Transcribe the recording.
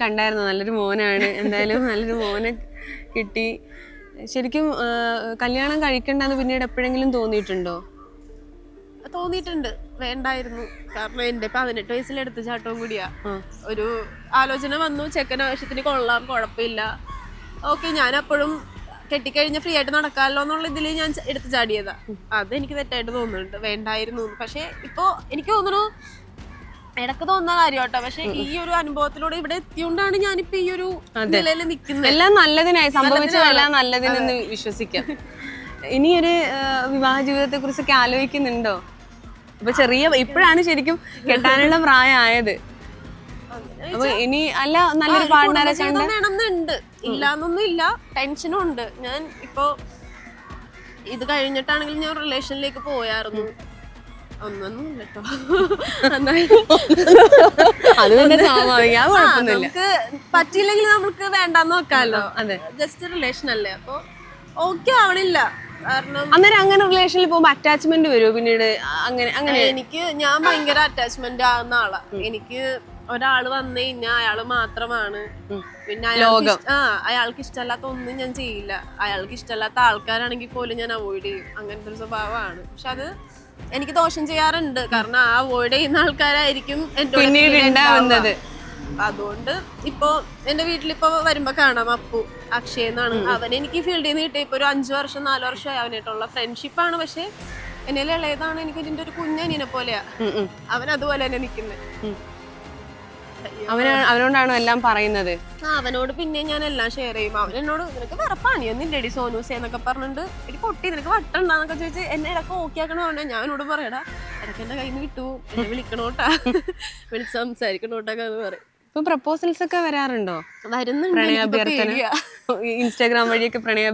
കണ്ടായിരുന്നു. നല്ലൊരു മോനാണ്. എന്തായാലും നല്ലൊരു മോനെ കിട്ടി. ശരിക്കും കല്യാണം കഴിക്കണ്ടെന്ന് പിന്നീട് എപ്പോഴെങ്കിലും തോന്നിയിട്ടുണ്ടോ? തോന്നിയിട്ടുണ്ട്. വേണ്ടായിരുന്നു. കാരണം എന്റെ പതിനെട്ട് വയസ്സിൽ എടുത്ത ചാട്ടവും കൂടിയാ. ഒരു ആലോചന വന്നു. ചെക്കൻ ആവശ്യത്തിന് കൊള്ളാം കുഴപ്പമില്ല. ഓക്കെ ഞാൻ അപ്പോഴും കെട്ടിക്കഴിഞ്ഞ ഫ്രീ ആയിട്ട് നടക്കാമല്ലോ എന്നുള്ള ഇതിൽ ഞാൻ എടുത്തു ചാടിയതാ. അത് എനിക്ക് തെറ്റായിട്ട് തോന്നുന്നുണ്ട്. വേണ്ടായിരുന്നു. പക്ഷേ പക്ഷെ ഇപ്പോ എനിക്ക് തോന്നുന്നു ഇടയ്ക്ക് തോന്നുന്ന കാര്യോട്ടോ. പക്ഷെ ഈ ഒരു അനുഭവത്തിലൂടെ ഇവിടെ എത്തിയോണ്ടാണ് ഞാനിപ്പോ ഈ ഒരു നിലയിൽ നിൽക്കുന്നത് എല്ലാം നല്ലതിനായി സംഭവിച്ചതെല്ലാം നല്ലതിനെന്ന് വിശ്വസിക്കാം. ഇനിയൊരു വിവാഹ ജീവിതത്തെ കുറിച്ചൊക്കെ ആലോചിക്കുന്നുണ്ടോ? ഇപ്പൊ ചെറിയ ഇപ്പോഴാണ് ശരിക്കും കെട്ടാനുള്ള പ്രായമായത്. അപ്പൊ ഇനി അല്ല നല്ലൊരു പാർട്ട്ണറെ വേണമെന്നുണ്ട്. ഇല്ലാന്നൊന്നും ഇല്ല. ടെൻഷനും ഉണ്ട്. ഞാൻ ഇപ്പോ ഇത് കഴിഞ്ഞിട്ടാണെങ്കിൽ ഞാൻ റിലേഷനിലേക്ക് പോയായിരുന്നു. കേട്ടോ അത് തന്നെ സ്വാഭാവികം അത് കുഴപ്പമൊന്നുമില്ല. നമുക്ക് പറ്റിയില്ലെങ്കിൽ നമുക്ക് വേണ്ടാന്ന് വെക്കാമല്ലോ അതെ. ജസ്റ്റ് റിലേഷൻ അല്ലേ? അപ്പൊ ഓക്കെ ആവണില്ല. കാരണം അന്നേരം അങ്ങനെ റിലേഷനിൽ പോകുമ്പോ അറ്റാച്ച്മെന്റ് വരുമോ പിന്നീട് അങ്ങനെ അങ്ങനെ എനിക്ക് ഞാൻ ഭയങ്കര അറ്റാച്ച്മെന്റ് ആവുന്ന ആളാ. എനിക്ക് ഒരാൾ വന്നു കഴിഞ്ഞാൽ അയാൾ മാത്രമാണ്. പിന്നെ അയാൾക്ക് ആ അയാൾക്ക് ഇഷ്ടമല്ലാത്ത ഒന്നും ഞാൻ ചെയ്യില്ല. അയാൾക്ക് ഇഷ്ടമല്ലാത്ത ആൾക്കാരാണെങ്കിൽ പോലും ഞാൻ അവോയ്ഡ് ചെയ്യും. അങ്ങനത്തെ ഒരു സ്വഭാവമാണ്. പക്ഷെ അത് എനിക്ക് ദോഷം ചെയ്യാറുണ്ട്. കാരണം ആ അവോയ്ഡ് ചെയ്യുന്ന ആൾക്കാരായിരിക്കും എന്റെ പിന്നീട് ഉണ്ടാവുന്നത്. ഉണ്ടാവുക. അതുകൊണ്ട് ഇപ്പോ എന്റെ വീട്ടിലിപ്പോ വരുമ്പോ കാണാം അപ്പു അക്ഷയ് എന്നാണ്. അവൻ എനിക്ക് ഫീൽഡിൽ നിന്ന് കിട്ടിയ ഇപ്പൊ ഒരു അഞ്ചു വർഷം നാലു വർഷമായി അവനായിട്ടുള്ള ആണ്. പക്ഷെ എന്നെ ഇളയതാണ് എനിക്ക് ഇതിന്റെ ഒരു കുഞ്ഞനിനെ പോലെയാ. അവൻ അതുപോലെ തന്നെ നിക്കുന്നത് അവനോടാണോ എല്ലാം പറയുന്നത്? ആ അവനോട് പിന്നെ ഞാൻ എല്ലാം ഷെയർ ചെയ്യും. അവൻ എന്നോട് നിനക്ക് വേറെ പണിയൊന്നും ഇല്ലടി സോനൂസേ എന്നൊക്കെ പറഞ്ഞിട്ട് എടി പൊട്ടി നിനക്ക് വട്ടുണ്ടാന്നൊക്കെ ചോദിച്ച് എന്നെ ഇടയ്ക്ക് ഓക്കെ ആക്കണോണ്ട് ഞാൻ എന്നോട് പറയടാ എനിക്ക് എന്റെ കയ്യിൽ നിന്ന് വിട്ടു എന്നെ വിളിക്കണോട്ടാ വിളിച്ച് സംസാരിക്കണോട്ടൊക്കെ എന്ന് പറയും. ഇപ്പൊ പ്രപ്പോസൽസ് ഒക്കെ വരാറുണ്ടോ? വരുന്നുണ്ട്. ഇൻസ്റ്റാഗ്രാം വഴിയൊക്കെ പ്രണയ